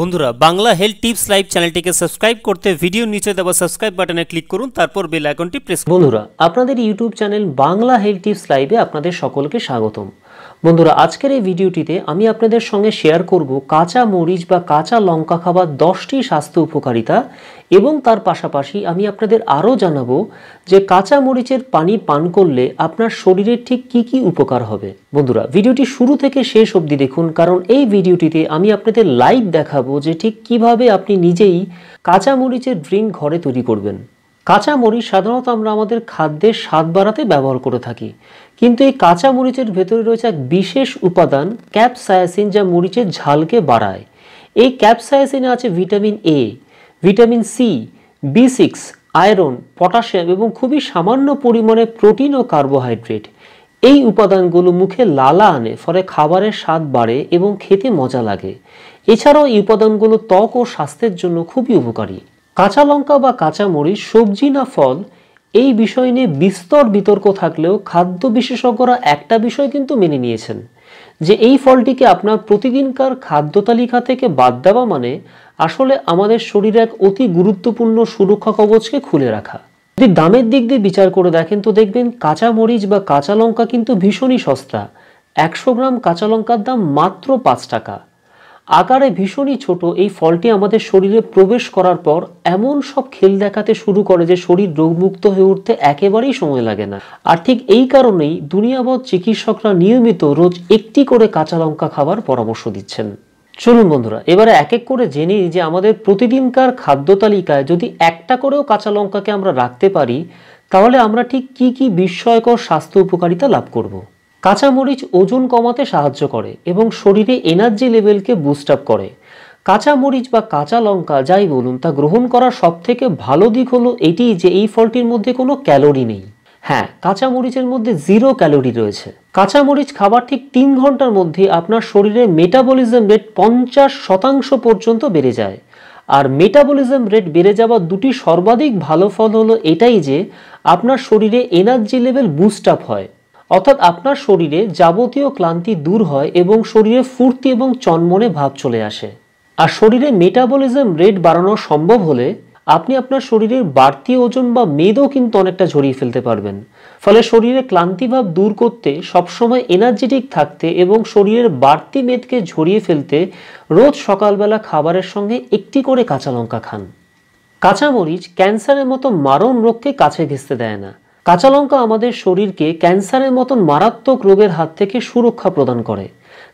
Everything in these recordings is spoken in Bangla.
বন্ধুরা, বাংলা হেলথ টিপস লাইভ চ্যানেলটিকে সাবস্ক্রাইব করতে ভিডিও নিচে দেওয়া সাবস্ক্রাইব বাটনে ক্লিক করুন, তারপর বেল আইকনটি প্রেস বন্ধুরা, আপনাদের YouTube channel Bangla health tips লাইভে আপনাদের সকলকে স্বাগতম। বন্ধুরা, আজকের এই ভিডিওটিতে আমি আপনাদের সঙ্গে শেয়ার করব কাঁচা মরিচ বা কাঁচা লঙ্কা খাবার দশটি স্বাস্থ্য উপকারিতা এবং তার পাশাপাশি আমি আপনাদের আরও জানাব যে কাঁচা মরিচের পানি পান করলে আপনার শরীরের ঠিক কি কি উপকার হবে। বন্ধুরা, ভিডিওটি শুরু থেকে শেষ অবধি দেখুন, কারণ এই ভিডিওটিতে আমি আপনাদের লাইভ দেখাবো যে ঠিক কীভাবে আপনি নিজেই কাঁচা মরিচের ড্রিঙ্ক ঘরে তৈরি করবেন। কাঁচা মরিচ সাধারণত আমরা আমাদের খাদ্যের স্বাদ বাড়াতে ব্যবহার করে থাকি। কিন্তু এই কাঁচা মরিচের ভেতরে রয়েছে এক বিশেষ উপাদান, ক্যাপসায়াসিন, যা মরিচের ঝালকে বাড়ায়। এই ক্যাপসায়াসিনে আছে vitamin A vitamin C B six iron, potassium এবং খুবই সামান্য পরিমাণে প্রোটিন ও কার্বোহাইড্রেট। এই উপাদানগুলো মুখে লালা আনে, ফলে খাবারের স্বাদ বাড়ে এবং খেতে মজা লাগে। এছাড়াও এই উপাদানগুলো ত্বক ও স্বাস্থ্যের জন্য খুবই উপকারী। কাঁচা লঙ্কা বা কাঁচা মরিচ, সবজি না ফল, এই বিষয় নিয়ে বিস্তর বিতর্ক থাকলেও খাদ্য বিশেষজ্ঞরা একটা বিষয় কিন্তু মেনে নিয়েছেন, যে এই ফলটিকে আপনার প্রতিদিনকার খাদ্য তালিকা থেকে বাদ দেওয়া মানে আসলে আমাদের শরীরে এক অতি গুরুত্বপূর্ণ সুরক্ষা কবচকে খুলে রাখা। যদি দামের দিক দিয়ে বিচার করে দেখেন তো দেখবেন কাঁচা মরিচ বা কাঁচা লঙ্কা কিন্তু ভীষণই সস্তা। একশো গ্রাম কাঁচা লঙ্কার দাম মাত্র পাঁচ টাকা। আকারে ভীষণই ছোট, এই ফলটি আমাদের শরীরে প্রবেশ করার পর এমন সব খেল দেখাতে শুরু করে যে শরীর রোগমুক্ত হয়ে উঠতে একেবারেই সময় লাগে না আর ঠিক এই কারণেই দুনিয়াবধ চিকিৎসকরা নিয়মিত রোজ একটি করে কাঁচা লঙ্কা খাবার পরামর্শ দিচ্ছেন চলুন বন্ধুরা, এবারে এক এক করে জেনে যে আমাদের প্রতিদিনকার খাদ্য তালিকায় যদি একটা করেও কাঁচা লঙ্কাকে আমরা রাখতে পারি, তাহলে আমরা ঠিক কি কি বিস্ময়কর স্বাস্থ্য উপকারিতা লাভ করব। কাঁচামরিচ ওজন কমাতে সাহায্য করে এবং শরীরে এনার্জি লেভেলকে বুস্ট আপ করে। কাঁচামরিচ বা কাঁচা লঙ্কা যাই বলুন, তা গ্রহণ করার সব থেকে ভালো দিক হলো এটি যে এই ফলটির মধ্যে কোনো ক্যালোরি নেই। হ্যাঁ কাঁচামরিচের মধ্যে জিরো ক্যালোরি রয়েছে। কাঁচামরিচ খাবার ঠিক তিন ঘণ্টার মধ্যে আপনার শরীরে মেটাবলিজম রেট পঞ্চাশ শতাংশ পর্যন্ত বেড়ে যায়। আর মেটাবলিজম রেট বেড়ে যাওয়ার দুটি সর্বাধিক ভালো ফল হলো এটাই যে আপনার শরীরে এনার্জি লেভেল বুস্ট আপ হয়। অর্থাৎ আপনার শরীরে যাবতীয় ক্লান্তি দূর হয় এবং শরীরে ফুর্তি এবং চনমনে ভাব চলে আসে। আর শরীরে মেটাবলিজম রেট বাড়ানো সম্ভব হলে আপনি আপনার শরীরের বাড়তি ওজন বা মেদও কিন্তু অনেকটা ঝরিয়ে ফেলতে পারবেন। ফলে শরীরে ক্লান্তিভাব দূর করতে সবসময় এনার্জেটিক থাকতে এবং শরীরের বাড়তি মেদকে ঝরিয়ে ফেলতে রোজ সকালবেলা খাবারের সঙ্গে একটি করে কাঁচা লঙ্কা খান। কাঁচামরিচ ক্যান্সারের মতো মারণ রোগকে কাছে ঘেঁচতে দেয় না। কাঁচা লঙ্কা আমাদের শরীরকে ক্যান্সারের মতন মারাত্মক রোগের হাত থেকে সুরক্ষা প্রদান করে।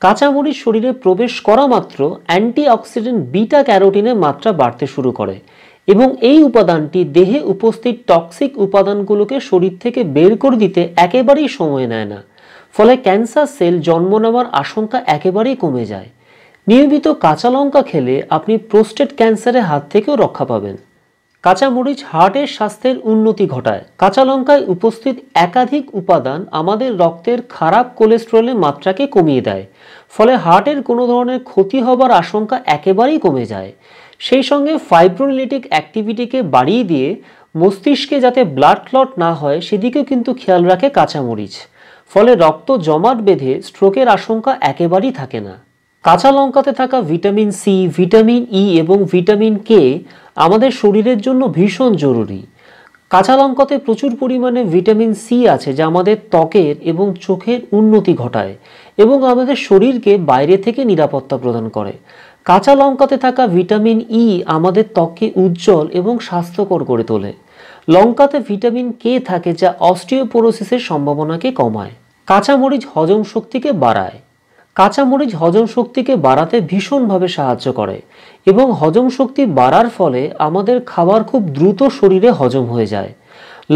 কাঁচামরিচ শরীরে প্রবেশ করা মাত্র অ্যান্টিঅক্সিডেন্ট বিটা ক্যারোটিনের মাত্রা বাড়তে শুরু করে এবং এই উপাদানটি দেহে উপস্থিত টক্সিক উপাদানগুলোকে শরীর থেকে বের করে দিতে একেবারেই সময় নেয় না। ফলে ক্যান্সার সেল জন্ম নেওয়ার আশঙ্কা একেবারেই কমে যায়। নিয়মিত কাঁচা লঙ্কা খেলে আপনি প্রোস্টেট ক্যান্সারের হাত থেকেও রক্ষা পাবেন। কাঁচামরিচ হার্টের স্বাস্থ্যের উন্নতি ঘটায়। কাঁচা লঙ্কায় উপস্থিত একাধিক উপাদান আমাদের রক্তের খারাপ কোলেস্ট্রলের মাত্রাকে কমিয়ে দেয়। ফলে হার্টের কোনো ধরনের ক্ষতি হবার আশঙ্কা একেবারেই কমে যায়। সেই সঙ্গে ফাইব্রোলিটিক অ্যাক্টিভিটিকে বাড়িয়ে দিয়ে মস্তিষ্কে যাতে ব্লাড ক্লট না হয়, সেদিকেও কিন্তু খেয়াল রাখে কাঁচামরিচ। ফলে রক্ত জমাট বেঁধে স্ট্রোকের আশঙ্কা একেবারেই থাকে না। কাঁচা লঙ্কাতে থাকা ভিটামিন সি ভিটামিন ই এবং ভিটামিন কে আমাদের শরীরের জন্য ভীষণ জরুরি। কাঁচা লঙ্কাতে প্রচুর পরিমাণে ভিটামিন সি আছে যা আমাদের ত্বকের এবং চোখের উন্নতি ঘটায় এবং আমাদের শরীরকে বাইরে থেকে নিরাপত্তা প্রদান করে। কাঁচা লঙ্কাতে থাকা ভিটামিন ই আমাদের ত্বককে উজ্জ্বল এবং স্বাস্থ্যকর করে তোলে। লঙ্কাতে ভিটামিন কে থাকে যা অস্টিওপোরোসিসের সম্ভাবনাকে কমায়। কাঁচামরিচ হজম শক্তিকে বাড়ায়। কাঁচামরিচ হজম শক্তিকে বাড়াতে ভীষণভাবে সাহায্য করে এবং হজম শক্তি বাড়ার ফলে আমাদের খাবার খুব দ্রুত শরীরে হজম হয়ে যায়।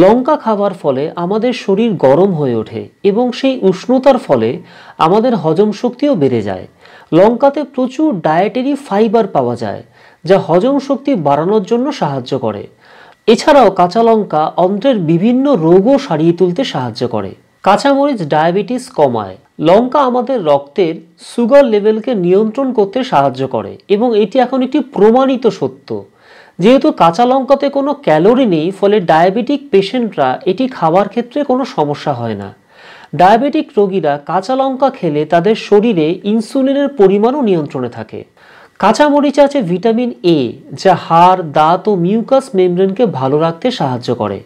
লঙ্কা খাবার ফলে আমাদের শরীর গরম হয়ে ওঠে এবং সেই উষ্ণতার ফলে আমাদের হজম শক্তিও বেড়ে যায়। লঙ্কাতে প্রচুর ডায়েটারি ফাইবার পাওয়া যায়, যা হজম শক্তি বাড়ানোর জন্য সাহায্য করে। এছাড়াও কাঁচা লঙ্কা অন্ত্রের বিভিন্ন রোগও সারিয়ে তুলতে সাহায্য করে। কাঁচামরিচ ডায়াবেটিস কমায় লঙ্কা আমাদের রক্তের সুগার লেভেলকে নিয়ন্ত্রণ করতে সাহায্য করে এবং এটি এখন একটি প্রমাণিত সত্য। যেহেতু কাঁচা লঙ্কাতে কোনো ক্যালোরি নেই, ফলে ডায়াবেটিক পেশেন্টরা এটি খাবার ক্ষেত্রে কোনো সমস্যা হয় না। ডায়াবেটিক রোগীরা কাঁচা লঙ্কা খেলে তাদের শরীরে ইনসুলিনের পরিমাণও নিয়ন্ত্রণে থাকে। কাঁচা মরিচে আছে ভিটামিন এ যা হাড়, দাঁত ও মিউকাস মেমব্রেনকে ভালো রাখতে সাহায্য করে।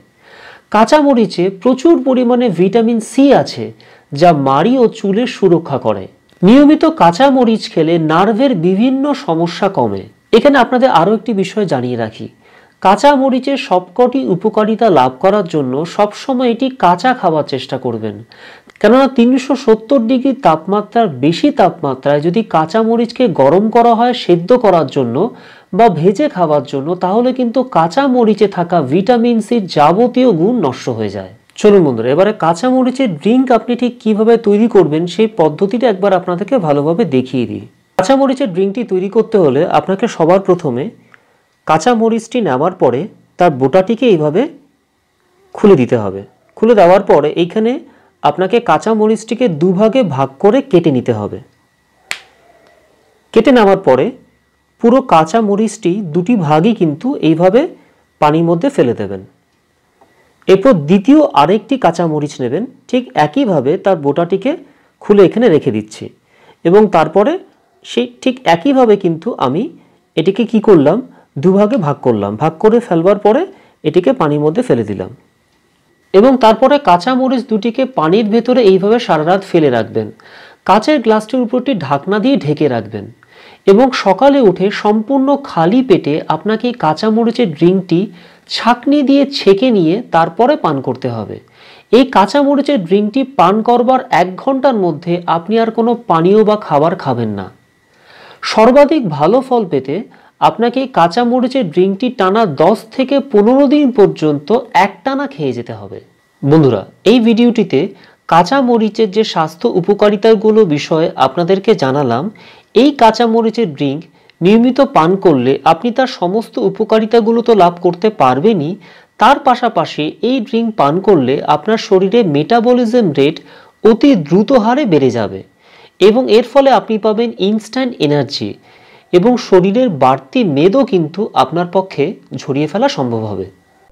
কাঁচা মরিচে প্রচুর পরিমাণে ভিটামিন সি আছে যা মাড়ি ও চুলের সুরক্ষা করে। নিয়মিত কাঁচা মরিচ খেলে নার্ভের বিভিন্ন সমস্যা কমে। এখানে আপনাদের আরও একটি বিষয় জানিয়ে রাখি। কাঁচা মরিচের সবকটি উপকারিতা লাভ করার জন্য সবসময় এটি কাঁচা খাওয়ার চেষ্টা করবেন। কেননা তিনশো সত্তর ডিগ্রি তাপমাত্রার বেশি তাপমাত্রায় যদি কাঁচা মরিচকে গরম করা হয় সেদ্ধ করার জন্য বা ভেজে খাওয়ার জন্য, তাহলে কিন্তু কাঁচা মরিচে থাকা ভিটামিন সির যাবতীয় গুণ নষ্ট হয়ে যায়। চলুন বন্ধুরা, এবারে কাঁচা মরিচের ড্রিঙ্ক আপনি ঠিক কীভাবে তৈরি করবেন সেই পদ্ধতিটা একবার আপনাদেরকে ভালোভাবে দেখিয়ে দিই। কাঁচা মরিচের ড্রিঙ্কটি তৈরি করতে হলে আপনাকে সবার প্রথমে কাঁচা মরিচটি নেওয়ার পরে তার বোটাটিকে এইভাবে খুলে দিতে হবে। খুলে দেওয়ার পরে এইখানে আপনাকে কাঁচা মরিচটিকে দুভাগে ভাগ করে কেটে নিতে হবে। কেটে নেওয়ার পরে পুরো কাঁচা মরিচটি দুটি ভাগই কিন্তু এইভাবে পানির মধ্যে ফেলে দেবেন। এরপর দ্বিতীয় আরেকটি কাঁচা মরিচ নেবেন। ঠিক একইভাবে তার বোটাটিকে খুলে এখানে রেখে দিচ্ছি। এবং তারপরে সেই ঠিক একইভাবে কিন্তু আমি এটিকে কি করলাম? দুভাগে ভাগ করলাম। ভাগ করে ফেলবার পরে এটিকে পানির মধ্যে ফেলে দিলাম। এবং তারপরে কাঁচা মরিচ দুটিকে পানির ভেতরে এইভাবে সারা রাত ফেলে রাখবেন। কাঁচের গ্লাসটির উপরটি ঢাকনা দিয়ে ঢেকে রাখবেন। এবং সকালে উঠে সম্পূর্ণ খালি পেটে আপনাকে কাঁচা মরিচের ড্রিঙ্কটি ছাকনি দিয়ে ছেঁকে নিয়ে তারপরে পান করতে হবে। এই কাঁচা মরিচের ড্রিঙ্কটি পান করবার এক ঘণ্টার মধ্যে আপনি আর কোনো পানীয় বা খাবার খাবেন না। সর্বাধিক ভালো ফল পেতে আপনাকে কাঁচা মরিচের ড্রিঙ্কটি টানা দশ থেকে পনেরো দিন পর্যন্ত একটানা খেয়ে যেতে হবে। বন্ধুরা, এই ভিডিওটিতে কাঁচা মরিচের যে স্বাস্থ্য উপকারিতাগুলো বিষয়ে আপনাদেরকে জানালাম, এই কাঁচা মরিচের ড্রিঙ্ক নিয়মিত পান করলে আপনি তার সমস্ত উপকারিতাগুলো তো লাভ করতে পারবেনই। তার পাশাপাশি এই ড্রিঙ্ক পান করলে আপনার শরীরে মেটাবলিজম রেট অতি দ্রুত হারে বেড়ে যাবে এবং এর ফলে আপনি পাবেন ইনস্ট্যান্ট এনার্জি এবং শরীরের বাড়তি মেদও কিন্তু আপনার পক্ষে ঝরিয়ে ফেলা সম্ভব হবে।